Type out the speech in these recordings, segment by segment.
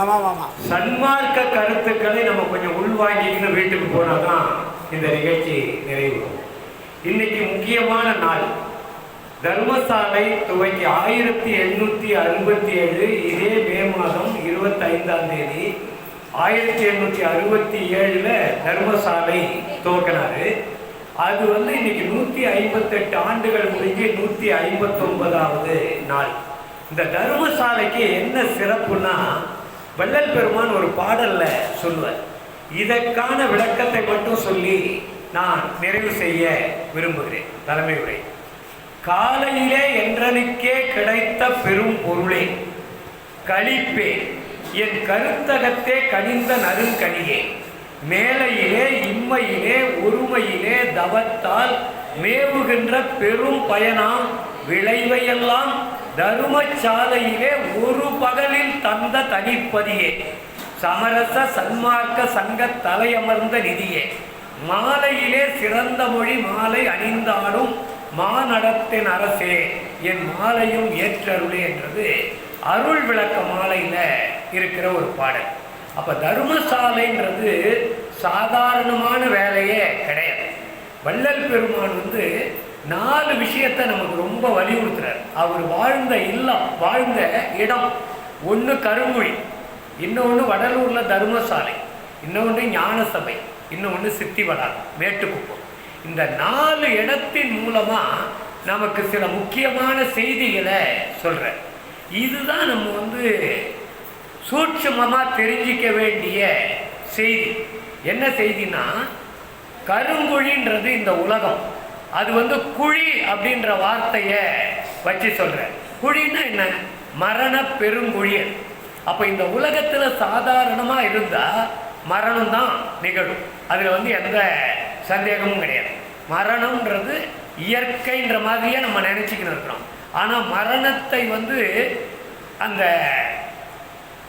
ஆமாம் ஆமாம் சன்மார்க்க கருத்துக்களை நம்ம கொஞ்சம் உள்வாங்கிக்கின்னு வீட்டுக்கு போனாதான் இந்த நிகழ்ச்சி நிறைவு. இன்னைக்கு முக்கியமான நாள். தர்மசாலை துவக்கி ஆயிரத்தி எண்ணூத்தி அறுபத்தி ஏழு இதே மே மாதம் இருபத்தி ஐந்தாம் தேதி ஆயிரத்தி எண்ணூத்தி அறுபத்தி ஏழுல தர்மசாலை துவக்கினாரு. அது வந்து இன்னைக்கு நூத்தி ஐம்பத்தெட்டு ஆண்டுகள் முடிஞ்சு நூத்தி ஐம்பத்தி ஒன்பதாவது நாள். இந்த தர்மசாலைக்கு என்ன சிறப்புன்னா வள்ளல் பெருமான் ஒரு பாடல்ல சொல்லுவார் இதற்கான விளக்கத்தை மட்டும் சொல்லி நான் நிறைவு செய்ய விரும்புகிறேன். தலைமை உரை. காலையிலே என்றனுக்கே கிடைத்த பெரும் பொருளே கழிப்பே என் கருத்தகத்தே கனிந்த நறுங்கனியே மேலையிலே இம்மையிலே ஒருமையிலே தவத்தால் மேவுகின்ற பெரும் பயனாம் விளைவையெல்லாம் தருமச்சாலையிலே ஒரு பகலில் தந்த தனிப்பதியே. சமரச சன்மார்க்க சங்க தலையமர்ந்த நிதியே. மாலையிலே சிறந்த மொழி மாலை அணிந்தாலும் மாநடத்தின் அரசே. என் மாலையும் ஏற்றருளே என்றது அருள் விளக்க மாலையில் இருக்கிற ஒரு பாடல். அப்போ தர்மசாலைன்றது சாதாரணமான வேலையே கிடையாது. வள்ளல் பெருமான் வந்து நாலு விஷயத்தை நமக்கு ரொம்ப வலியுறுத்துறார். அவர் வாழ்ந்த இல்லம் வாழ்ந்த இடம். ஒன்று கருங்குழி இன்னொன்று வடலூரில் தர்மசாலை இன்னொன்று ஞான சபை இன்னொன்று சித்தி வளாகம் மேட்டுக்குப்பம் இந்த நாலு இடத்தின் மூலமாக நமக்கு சில முக்கியமான செய்திகளை சொல்கிறார் இதுதான் நம்ம வந்து சூட்சமமா தெரிஞ்சிக்க வேண்டிய செய்தி. என்ன செய்தினா கருங்குழின்றது இந்த உலகம். அது வந்து குழி அப்படின்ற வார்த்தையை வச்சு சொல்ற. குழின்னா என்ன? மரண பெருங்குழியல். அப்ப இந்த உலகத்துல சாதாரணமா இருந்தா மரணம் தான் நிகழும். அதுல வந்து எந்த சந்தேகமும் கிடையாது. மரணம்ன்றது இயற்கைன்ற மாதிரியே நம்ம நினைச்சுக்கின்னு இருக்கிறோம். ஆனா மரணத்தை வந்து அந்த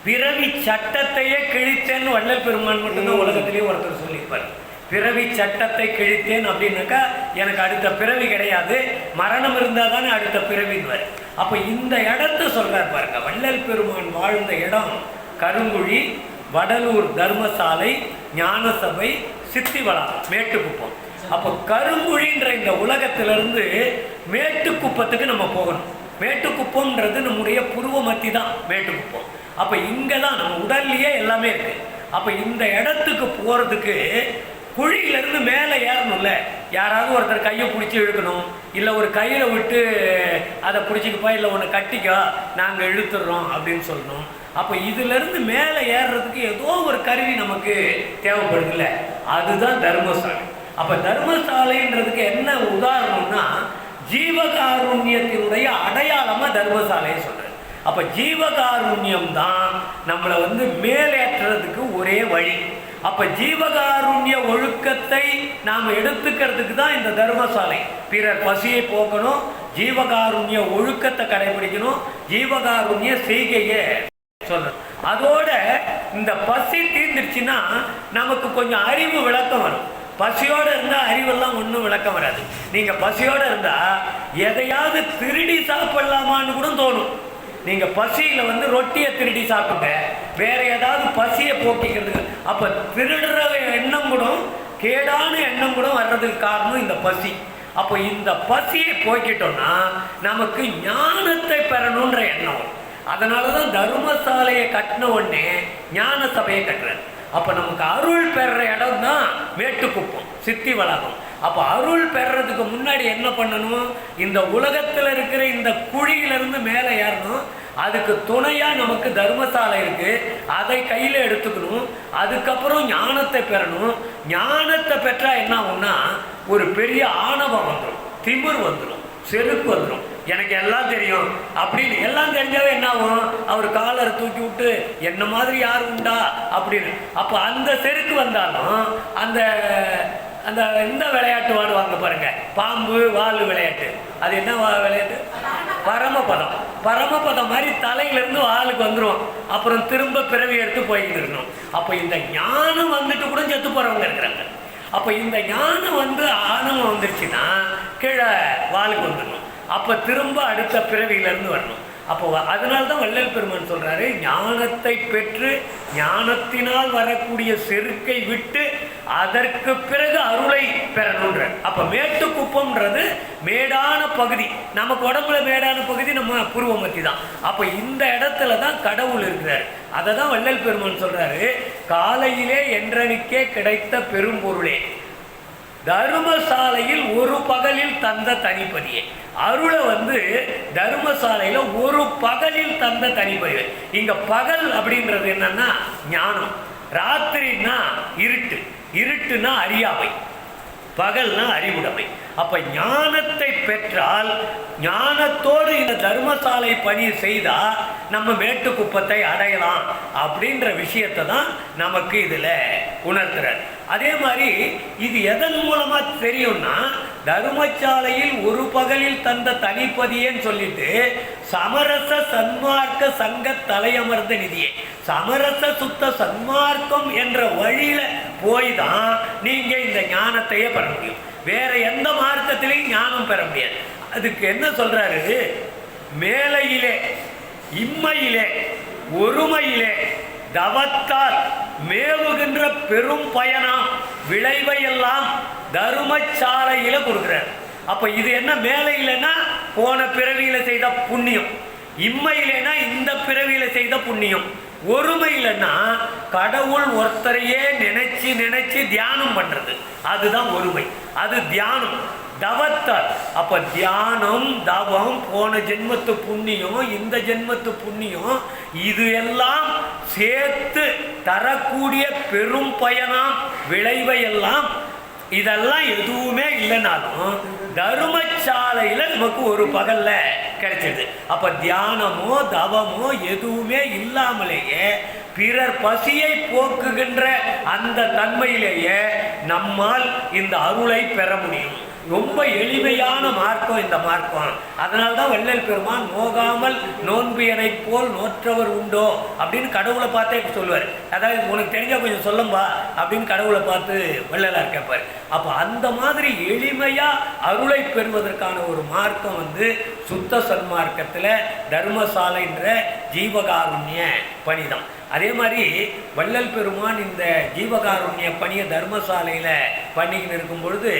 பிறவி சட்டத்தையே கிழித்தேன்னு வள்ளல் பெருமான் மட்டும்தான் உலகத்திலேயே ஒருத்தர் சொல்லியிருப்பார். பிறவி சட்டத்தை கிழித்தேன் அப்படின்னாக்கா எனக்கு அடுத்த பிறவி கிடையாது. மரணம் இருந்தால் தானே அடுத்த பிறவின்வார் அப்போ இந்த இடத்த சொல்கிறார் பாருங்க. வள்ளல் பெருமான் வாழ்ந்த இடம் கருங்குழி வடலூர் தர்மசாலை ஞானசபை சித்திவளாகம் மேட்டுக்குப்பம். அப்போ கருங்குழின்ற இந்த உலகத்திலிருந்து மேட்டுக்குப்பத்துக்கு நம்ம போகணும். மேட்டுக்குப்பம்ன்றது நம்முடைய புருவ மத்தி தான் மேட்டுக்குப்பம். அப்போ இங்கே தான் நம்ம உடல்லையே எல்லாமே இருக்குது அப்போ இந்த இடத்துக்கு போகிறதுக்கு குழியிலேருந்து மேலே ஏறணும்ல. யாராவது ஒருத்தர் கையை பிடிச்சி இழுக்கணும் இல்லை ஒரு கையில் விட்டு அதை பிடிச்சிக்கப்பா இல்லை ஒன்று கட்டிக்கோ நாங்கள் இழுத்துடுறோம் அப்படின்னு சொல்லணும். அப்போ இதுலேருந்து மேலே ஏறுறதுக்கு ஏதோ ஒரு கருவி நமக்கு தேவைப்படுதுல்ல. அதுதான் தர்மசாலை. அப்போ தர்மசாலைன்றதுக்கு என்ன உதாரணம்னா ஜீவகாருண்யத்தினுடைய அடையாளமாக தர்மசாலையை சொல்றேன் அப்போ ஜீவகாருண்யம் தான் நம்மளை வந்து மேலேற்றுறதுக்கு ஒரே வழி. அப்ப ஜீவகாருண்ய ஒழுக்கத்தை நாம் எடுத்துக்கிறதுக்கு தான் இந்த தர்மசாலை. பிறர் பசியை போக்கணும் ஜீவகாருண்ய ஒழுக்கத்தை கடைபிடிக்கணும் ஜீவகாருண்ய செய்கையை சொல்லணும். அதோட இந்த பசி தீர்ந்துருச்சுன்னா நமக்கு கொஞ்சம் அறிவு விளக்கம் வரும். பசியோட இருந்தா அறிவெல்லாம் ஒன்றும் விளக்கம் வராது. நீங்க பசியோட இருந்தா எதையாவது திருடி சாப்பிடலாமான்னு கூட தோணும். நீங்க பசியில வந்து ரொட்டியை திருடி சாப்பிடுங்க. வேற ஏதாவது பசியை போக்கிக்கிறதுக்கு. அப்ப திருடுற எண்ணம் கூட கேடான எண்ணம் கூட வர்றதுக்கு காரணம் இந்த பசி. அப்போ இந்த பசியை போக்கிட்டோம்னா நமக்கு ஞானத்தை பெறணுன்ற எண்ணம் வரும். அதனால தான் தர்மசாலையை கட்டின உடனே ஞான சபையை கட்டுறாரு. அப்போ நமக்கு அருள் பெறுற இடம் தான் மேட்டுக்குப்பம் சித்தி வளாகம். அப்போ அருள் பெறதுக்கு முன்னாடி என்ன பண்ணணும்? இந்த உலகத்தில் இருக்கிற இந்த குழியிலிருந்து மேலே ஏறணும். அதுக்கு துணையாக நமக்கு தர்மசாலை இருக்குது அதை கையில் எடுத்துக்கணும். அதுக்கப்புறம் ஞானத்தை பெறணும். ஞானத்தை பெற்றால் என்ன ஆகும்னா ஒரு பெரிய ஆணவம் வந்துடும் திமிர் வந்துடும் செருக்கு வந்துடும் எனக்கு எல்லாம் தெரியும். அப்படின்னு எல்லாம் தெரிஞ்சாவே என்ன ஆகும்? அவர் காலரை தூக்கி விட்டு என்ன மாதிரி யார் உண்டா? அப்படின்னு. அப்போ அந்த செருக்கு வந்தாலும் அந்த அந்த இந்த விளையாட்டு வாடுவாங்க பாருங்க. பாம்பு வால் விளையாட்டு. அது என்ன விளையாட்டு? பரமபதம். பரமபதம் மாதிரி தலையிலேருந்து ஆளுக்கு வந்துடும் அப்புறம் திரும்ப பிறவி எடுத்து போய்கிட்டு இருக்கணும் அப்போ இந்த ஞானம் வந்துட்டு கூட செத்து போகிறவங்க இருக்கிறாங்க. அப்போ இந்த ஞானம் வந்து ஆணவம் வந்துருச்சுன்னா கீழே வாளுக்கு வந்துடணும் அப்போ திரும்ப அடுத்த பிறவியிலேருந்து வரணும். அப்போ அதனால தான் வள்ளல் பெருமான் சொல்றாரு ஞானத்தை பெற்று ஞானத்தினால் வரக்கூடிய செருக்கை விட்டு அதற்கு பிறகு அருளை பெறணுன்ற அப்ப மேட்டுக்குப்பம்ன்றது மேடான பகுதி. நமக்கு உடம்புல மேடான பகுதி நம்ம பூர்வ மத்தி தான். அப்ப இந்த இடத்துல தான் கடவுள் இருக்கிறார். அதை தான் வள்ளல் பெருமான் சொல்றாரு காலையிலே என்றனுக்கே கிடைத்த பெரும்பொருளே. தர்மசாலையில் ஒரு பகலில் தந்த தனிப்பதியே. அருளை வந்து தர்மசாலையில் ஒரு பகலில் தந்த தனிப்பதிவை. இங்கே பகல் அப்படின்றது என்னன்னா ஞானம். ராத்திரின்னா இருட்டு. இருட்டுனா அறியாமை. பகல்னா அறிவுடைமை. அப்ப ஞானத்தை பெற்றால் ஞானத்தோடு இந்த தர்மசாலை பணி செய்தா நம்ம மேட்டுக்குப்பத்தை அடையலாம் அப்படின்ற விஷயத்தை தான் நமக்கு இதில் உணர்த்துறார். அதே மாதிரி இது எதன் மூலமா தெரியும்னா தருமச்சாலையில் ஒரு பகலில் தந்த தனிப்பதியேன்னு சொல்லிட்டு சமரச சன்மார்க்க சங்க தலையமர்ந்த நிதியே. சமரச சுத்த சன்மார்க்கம் என்ற வழியில போய் தான் நீங்க இந்த ஞானத்தையே பெற முடியும். வேற எந்த மார்க்கத்திலையும் ஞானம் பெற முடியாது. அதுக்கு என்ன சொல்றாரு? மேலையிலே இம்மையிலே ஒருமையிலே தவத்தால் மேவுகின்ற பெரும் பயணம் விளைவை எல்லாம் தருமச்சாலையில கொடுக்குறார். அப்ப இது என்ன மேலே இல்லைன்னா போன பிறவியில செய்த புண்ணியம். இம்மையிலேனா இந்த பிறவியில செய்த புண்ணியம். ஒருமை இல்லைன்னா கடவுள் ஒருத்தரையே நினைச்சு நினைச்சு தியானம் பண்றது. அதுதான் ஒருமை. அது தியானம். தவத்தை. அப்போ தியானம் தவம் போன ஜென்மத்து புண்ணியம் இந்த ஜென்மத்து புண்ணியம் இது எல்லாம் சேர்த்து தரக்கூடிய பெரும் பயனாம் விளைவை எல்லாம் இதெல்லாம் எதுவுமே இல்லைனாலும் தர்மச்சாலையில் நமக்கு ஒரு பகல்ல கிடைச்சது அப்போ தியானமோ தவமோ எதுவுமே இல்லாமலேயே பிறர் பசியை போக்குகின்ற அந்த தன்மையிலேயே நம்மால் இந்த அருளை பெற முடியும். ரொம்ப எளிமையான மார்க்கம் இந்த மார்க்கம். அதனால தான் வள்ளல் பெருமான் நோகாமல் நோன்பியனை போல் நோற்றவர் உண்டோ? அப்படின்னு கடவுளை பார்த்தே சொல்லுவார். அதாவது உனக்கு தெரிஞ்ச கொஞ்சம் சொல்லும்பா அப்படின்னு கடவுளை பார்த்து வள்ளலார் கேட்பார். அப்போ அந்த மாதிரி எளிமையாக அருளை பெறுவதற்கான ஒரு மார்க்கம் வந்து சுத்த சன்மார்க்கத்தில் தர்மசாலைன்ற ஜீவகாருண்ய பணிதான். அதே மாதிரி வள்ளல் பெருமான் இந்த ஜீவகாருண்ய பணியை தர்மசாலையில் பண்ணிக்கிட்டு இருக்கும் பொழுது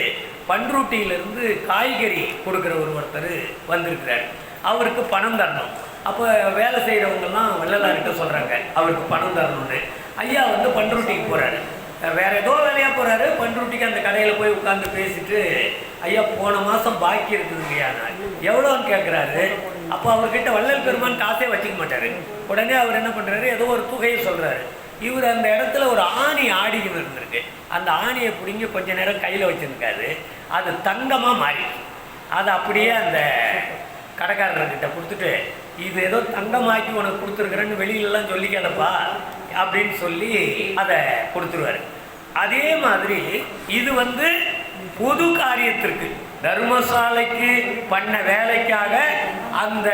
பண்ருட்டியிலிருந்து காய்கறி கொடுக்குற ஒரு ஒருத்தர் வந்திருக்கிறார். அவருக்கு பணம் தரணும். அப்போ வேலை செய்கிறவங்கெல்லாம் வள்ளலார்கிட்ட சொல்கிறாங்க அவருக்கு பணம் தரணும்னு. ஐயா வந்து பண்ருட்டிக்கு போகிறாரு வேறு ஏதோ வேலையாக போகிறாரு பண்ருட்டிக்கு அந்த கடையில் போய் உட்காந்து பேசிட்டு ஐயா போன மாதம் பாக்கி இருக்குதுங்கய்யா. நான் எவ்வளோன்னு கேட்குறாரு அப்போ அவர்கிட்ட வள்ளல் பெருமான் காசே வச்சுக்க மாட்டார். உடனே அவர் என்ன பண்ணுறாரு ஏதோ ஒரு தொகையை சொல்கிறாரு இவர் அந்த இடத்துல ஒரு ஆணி ஆடிக்கிட்டு இருந்திருக்கு. அந்த ஆணியை பிடிங்கி கொஞ்ச நேரம் கையில் வச்சிருக்காரு. அது தங்கமாக மாறி அதை அப்படியே அந்த கடைக்காரர்கிட்ட கொடுத்துட்டு இது ஏதோ தங்கமாக்கி உனக்கு கொடுத்துருக்குறேன்னு வெளியிலலாம் சொல்லிக்காதப்பா அப்படின்னு சொல்லி அதை கொடுத்துருவாரு. அதே மாதிரி இது வந்து பொது காரியத்திற்கு தர்மசாலைக்கு பண்ண வேலைக்காக அந்த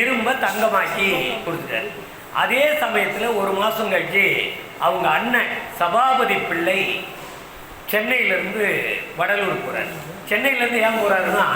இரும்பை தங்கமாக்கி கொடுத்துட்டாரு. அதே சமயத்தில் ஒரு மாதம் கழிச்சு அவங்க அண்ணன் சபாபதி பிள்ளை சென்னையிலேருந்து வடலூர் போகிறார் சென்னையிலேருந்து ஏன் போகிறாருன்னா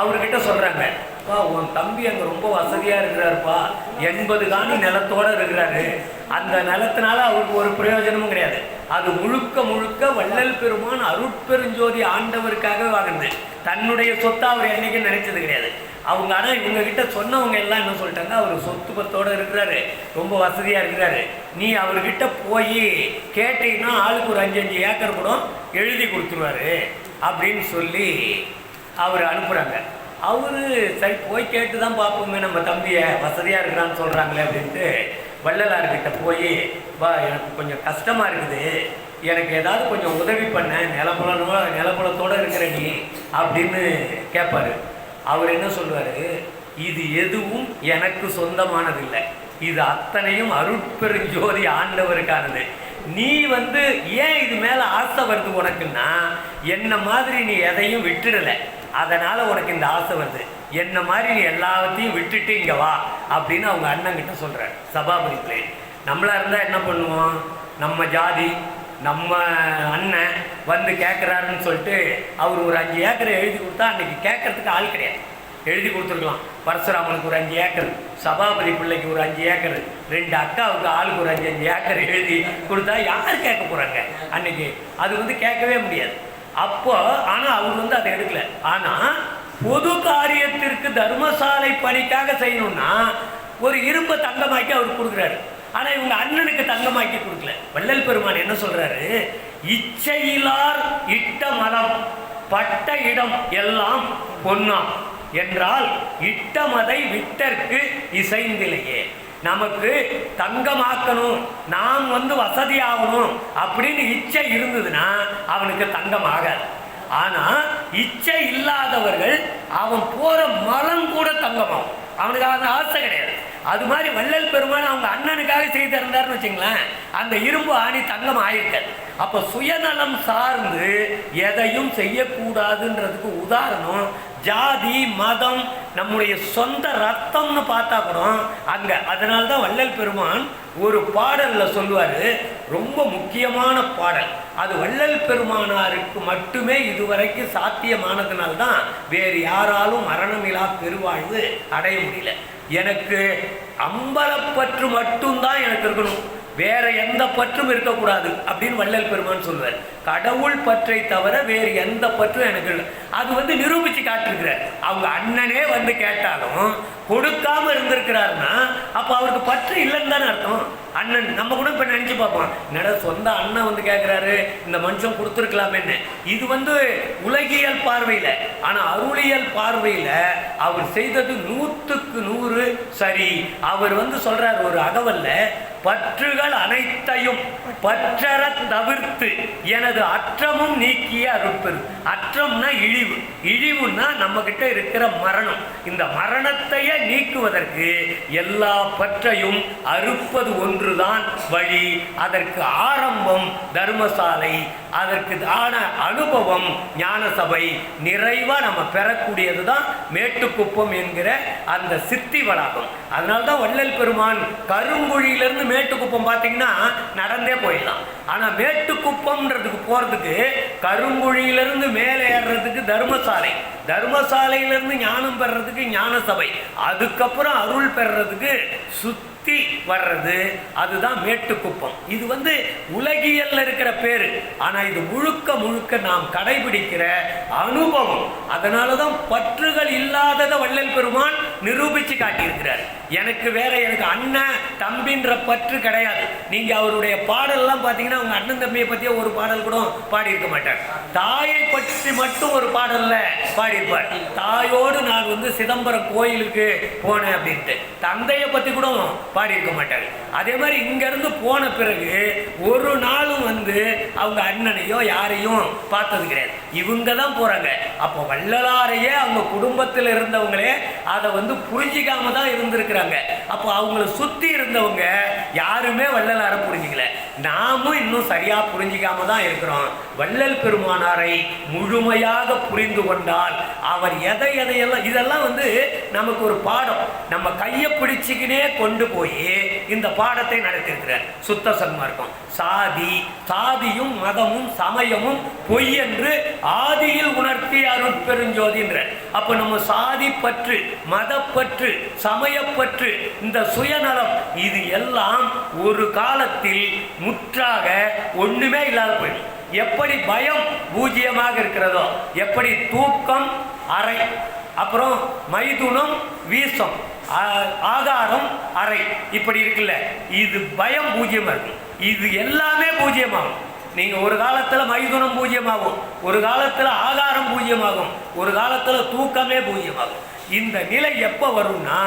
அவர்கிட்ட சொல்கிறாங்க அப்பா உன் தம்பி அங்கே ரொம்ப வசதியாக இருக்கிறாருப்பா. எண்பது காணி நிலத்தோடு இருக்கிறாரு. அந்த நிலத்தினால அவருக்கு ஒரு பிரயோஜனமும் கிடையாது. அது முழுக்க முழுக்க வள்ளல் பெருமான் அருட்பெருஞ்சோதி ஆண்டவருக்காக வாங்கினது. தன்னுடைய சொத்தை அவர் என்றைக்கும் நினைச்சது கிடையாது. அவங்க ஆனால் இவங்கக்கிட்ட சொன்னவங்க எல்லாம் என்ன சொல்லிட்டாங்க? அவர் சொத்து பத்தோடு இருக்கிறாரு. ரொம்ப வசதியாக இருக்கிறாரு. நீ அவர்கிட்ட போய் கேட்டீங்கன்னா ஆளுக்கு ஒரு அஞ்சு அஞ்சு ஏக்கர் கூட எழுதி கொடுத்துருவாரு அப்படின்னு சொல்லி அவர் அனுப்புகிறாங்க அவர் சரி போய் கேட்டு தான் பார்ப்போமே நம்ம தம்பியை. வசதியாக இருக்கிறான்னு சொல்கிறாங்களே அப்படின்ட்டு வள்ளலார்கிட்ட போய் வா எனக்கு கொஞ்சம் கஷ்டமாக இருக்குது. எனக்கு ஏதாவது கொஞ்சம் உதவி பண்ண. நிலப்புலனோ நிலப்புலத்தோடு இருக்கிற நீ அப்படின்னு கேட்பாரு அவர் என்ன சொல்லுவார்? இது எதுவும் எனக்கு சொந்தமானதில்லை. இது அத்தனையும் அருட்பெருஞ்சோதி ஆண்டவருக்கானது. நீ வந்து ஏன் இது மேலே ஆசை வருது உனக்குன்னா என்ன மாதிரி நீ எதையும் விட்டுடலை. அதனால் உனக்கு இந்த ஆசை வருது. என்ன மாதிரி நீ எல்லாத்தையும் விட்டுட்டு இங்கே வா அப்படின்னு அவங்க அண்ணங்கிட்ட சொல்கிறார் சபாபதி பிள்ளை நம்மளாக இருந்தால் என்ன பண்ணுவோம்? நம்ம ஜாதி நம்ம அண்ணன் வந்து கேட்குறாருன்னு சொல்லிட்டு அவர் ஒரு அஞ்சு ஏக்கரை எழுதி கொடுத்தா அன்றைக்கி கேட்கறதுக்கு ஆள் கிடையாது. எழுதி கொடுத்துருக்கலாம். பரசுராமனுக்கு ஒரு அஞ்சு ஏக்கர் சபாபதி பிள்ளைக்கு ஒரு அஞ்சு ஏக்கர் ரெண்டு அக்காவுக்கு ஆளுக்கு ஒரு அஞ்சு அஞ்சு ஏக்கர் எழுதி கொடுத்தா யார் கேட்க போகிறாங்க அன்றைக்கி அது வந்து கேட்கவே முடியாது. அப்போ ஆனால் அவர் வந்து அதை எடுக்கல. ஆனால் பொது காரியத்திற்கு தர்மசாலை பணிக்காக செய்யணும்னா ஒரு இரும்பை தங்கமாக்கி அவர் கொடுக்குறாரு. ஆனால் இவங்க அண்ணனுக்கு தங்கமாக்கி கொடுக்கல. வள்ளல் பெருமான் என்ன சொல்றாரு? இச்சையிலார் இட்ட மலம் பட்ட இடம் எல்லாம் பொன்னாம் என்றால் இட்டமதை விட்டற்கு இசைந்திலேயே. நமக்கு தங்கமாக்கணும் நாம் வந்து வசதி ஆகணும் அப்படின்னு இச்சை இருந்ததுன்னா அவனுக்கு தங்கம் ஆகாது. ஆனால் இச்சை இல்லாதவர்கள் அவன் போகிற மலம் கூட தங்கமாகும். அவனுக்கு அந்த ஆசை கிடையாது. அது மாதிரி வள்ளல் பெருமான் அவங்க அண்ணனுக்காக செய்து இருந்தாருன்னு வச்சுங்களேன் அந்த இரும்பு ஆணி தங்கம் ஆயிருக்காது. அப்போ சுயநலம் சார்ந்து எதையும் செய்யக்கூடாதுன்றதுக்கு உதாரணம் ஜாதி மதம் நம்முடைய சொந்த ரத்தம்னு பார்த்தா கூட அங்கே அதனால தான் வள்ளல் பெருமான் ஒரு பாடலில் சொல்லுவார் ரொம்ப முக்கியமான பாடல். அது வள்ளல் பெருமானாருக்கு மட்டுமே இதுவரைக்கும் சாத்தியமானதுனால்தான் வேறு யாராலும் மரணமிலா பெருவாழ்வு அடைய முடியல. எனக்கு அம்பலப்பற்று மட்டும்தான் எனக்கு இருக்கணும். வேற எந்த பற்றும் இருக்கக்கூடாது அப்படின்னு வள்ளல் பெருமான் சொல்லுவார் கடவுள் பற்றை தவிர வேறு எந்த பற்றும் எனக்கு இல்லை. அது வந்து நிரூபிச்சு காட்டிருக்கிறார். அவங்க அண்ணனே வந்து கேட்டாலும் கொடுக்காம இருந்திருக்கிறாருன்னா அப்போ அவருக்கு பற்று இல்லைன்னு தானே அர்த்தம். அண்ணன் நம்ம கூட இப்போ நினச்சி பார்ப்போம். என்னடா சொந்த அண்ணன் வந்து கேட்குறாரு இந்த மனுஷன் கொடுத்துருக்கலாமேன்னு. இது வந்து உலகியல் பார்வையில் ஆனால் அருளியல் பார்வையில் அவர் செய்தது நூற்றுக்கு நூறு சரி. அவர் வந்து சொல்கிறார் ஒரு அகவல்ல பற்றுகள் அனைத்தையும் பற்றற தவிர்த்து எனது அற்றமும் நீக்கிய அருட்பெரு. அற்றம்னா இழிவு. இழிவுன்னா நம்ம கிட்ட இருக்கிற மரணம். இந்த மரணத்தையே நீக்குவதற்கு எல்லா பற்றையும் அறுப்பது ஒன்றுதான் வழி. அதற்கு ஆரம்பம் தர்மசாலை அதற்கு ஆன அனுபவம் ஞான சபை நிறைவாக நம்ம பெறக்கூடியது தான் மேட்டுக்குப்பம் என்கிற அந்த சித்தி வளாகம். அதனால தான் வள்ளல் பெருமான் கருங்குழியிலேருந்து மேட்டுக்குப்பம் பார்த்தீங்கன்னா நடந்தே போயிடலாம். ஆனால் மேட்டுக்குப்பம்ன்றதுக்கு போகிறதுக்கு கருங்குழியிலேருந்து மேலே ஏறுறதுக்கு தர்மசாலை தர்மசாலையிலேருந்து ஞானம் பெறறதுக்கு ஞான சபை அதுக்கப்புறம் அருள் பெறறதுக்கு சுத்த வர்றது அதுதான் மேட்டுக்குப்பம் இது வந்து உலகியல்ல இருக்கிற பேர். ஆனால் இது முழுக்க முழுக்க நாம் கடைபிடிக்கிற அனுபவம். அதனால தான் பற்றுகள் இல்லாததை வள்ளல் பெருமான் நிரூபிச்சு காட்டியிருக்கிறார். எனக்கு வேற எனக்கு அண்ணன் தம்பின்ற பற்று கிடையாது. நீங்க அவருடைய பாடல்லாம் பார்த்தீங்கன்னா அவங்க அண்ணன் தம்பியை பத்தியே ஒரு பாடல் கூட பாடியிருக்க மாட்டார். தாயை பற்றி மட்டும் ஒரு பாடல்ல பாடியிருப்பார். தாயோடு நான் வந்து சிதம்பரம் கோயிலுக்கு போனேன் அப்படின்ட்டு. தந்தையை பத்தி கூட பாடியிருக்க மாட்டார். அதே மாதிரி இங்கேருந்து போன பிறகு ஒரு நாளும் வந்து அவங்க அண்ணனையோ யாரையும் பார்த்தது கிடையாது. இவங்க தான் போகிறாங்க அப்போ வள்ளலாரையே அவங்க குடும்பத்தில் இருந்தவங்களே அதை வந்து புரிஞ்சிக்காம தான் இருந்திருக்கிறாங்க. அப்போ அவங்கள சுற்றி இருந்தவங்க யாருமே வள்ளலாரை புரிஞ்சிக்கல. நாமும் இன்னும் சரியா புரிஞ்சிக்காம தான் இருக்கிறோம். வள்ளல் பெருமானாரை முழுமையாக புரிந்து கொண்டால் அவர் எதை எதையெல்லாம் இதெல்லாம் வந்து நமக்கு ஒரு பாடம். நம்ம கையை பிடிச்சிக்கினே கொண்டு போய் இந்த பாடத்தை நடத்தியிருக்கிறார். சுத்த சன்மார்க்கம். சாதி சாதியும் மதமும் சமயமும் பொய் என்று ஆதியில் உணர்த்தி அருட்பெருஞ்சோதின்ற அப்ப நம்ம சாதி பற்று மதப்பற்று சமயப்பற்று இந்த சுயநலம் இது எல்லாம் ஒரு காலத்தில் முற்றாக ஒண்ணுமே இல்லாத போயிடும் எப்படி பயம் பூஜ்ஜியமாக இருக்கிறதோ எப்படி தூக்கம் அறை அப்புறம் மைதுனம் வீசம் ஆதாரம் ஆகாரம் அறை இப்படி இருக்குல்ல. இது பயம் பூஜ்ஜியமாக இருக்கும் இது எல்லாமே பூஜ்ஜியமாகும். நீங்க ஒரு காலத்துல மைதுனம் பூஜ்ஜியமாகும் ஒரு காலத்துல ஆகாரம் பூஜ்ஜியமாகும் ஒரு காலத்துல தூக்கமே பூஜ்ஜியமாகும். இந்த நிலை எப்ப வரும்னா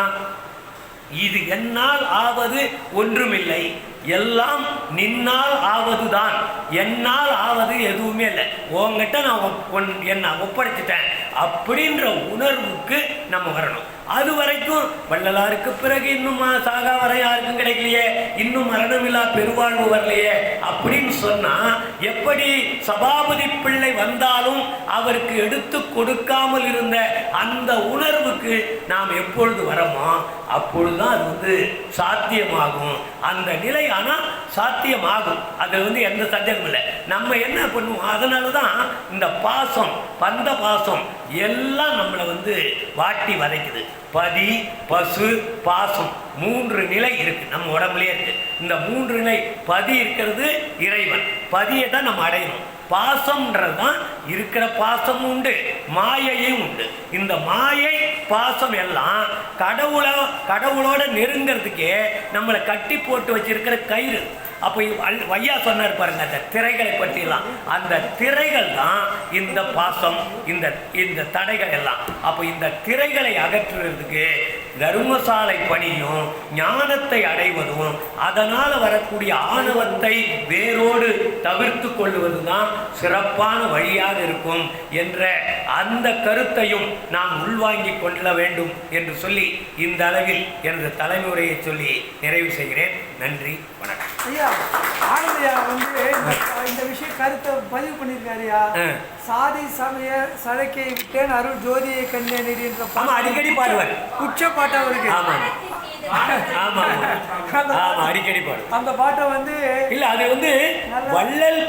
இது என்னால் ஆவது ஒன்றுமில்லை. எல்லாம் நின்னால் ஆவதுதான். என்னால் ஆவது எதுவுமே இல்லை. உங்ககிட்ட நான் ஒப்- ஒப்படைச்சிட்டேன் அப்படின்ற உணர்வுக்கு நம்ம வரணும். அது வரைக்கும் வள்ளலாருக்கு பிறகு இன்னும் சாகா வர யாருக்கும் கிடைக்கலையே. இன்னும் மரணமில்லா பெருவாழ்வு வரலையே. அப்படின்னு சொன்னா எப்படி சபாபதி பிள்ளை வந்தாலும் அவருக்கு எடுத்து கொடுக்காமல் இருந்த அந்த உணர்வுக்கு நாம் எப்பொழுது வரமோ அப்பொழுதுதான் அது வந்து சாத்தியமாகும். அந்த நிலை ஆனால் சாத்தியமாகும். அதில் வந்து எந்த சந்தேகமும் இல்லை. நம்ம என்ன பண்ணுவோம்? அதனால தான் இந்த பாசம் பந்த பாசம் எல்லாம் நம்மளை வந்து வாட்டி வதைக்குது. பதி பசு பாசம் மூன்று நிலை இருக்குது நம்ம உடம்புலயே இருக்குது இந்த மூன்று நிலை பதி இருக்கிறது இறைவன். பதியை தான் நம்ம அடையணும். பாசம்ன்றது தான் இருக்கிற பாசமும் உண்டு மாயையும் உண்டு. இந்த மாயை பாசம் எல்லாம் கடவுளை கடவுளோட நெருங்கிறதுக்கே நம்மளை கட்டி போட்டு வச்சிருக்கிற கயிறு. அப்போ வையா அல்- சொன்னார் பாருங்க அந்த திரைகளை பற்றியெல்லாம். அந்த திரைகள் தான் இந்த பாசம் இந்த இந்த தடைகள் எல்லாம். அப்போ இந்த திரைகளை அகற்றுறதுக்கு தர்மசாலை பணியும் ஞானத்தை அடைவதும் அதனால் வரக்கூடிய ஆணவத்தை வேரோடு தவிர்த்து கொள்வது தான் சிறப்பான வழியாக இருக்கும் என்ற அந்த கருத்தையும் நாம் உள்வாங்கிக் கொள்ள வேண்டும் என்று சொல்லி இந்த அளவில் எனது தலைமுறையை சொல்லி நிறைவு செய்கிறேன். நன்றி வணக்கம். ஐயா ஆனந்தையா வந்து இந்த- விஷயம் கருத்தை பதிவு பண்ணியிருக்காருயா. சாதி சமய சழக்கை விட்டேன் அருள் ஜோதியை கண்டேன் என்ற அடிக்கடி பாடுவார். குச்ச பாட்டு அவருக்கு ஆமா. ஆமா. ஆமா அடிக்கடி பாடுவார் அந்த பாட்டை வந்து இல்ல அது வந்து வள்ளல்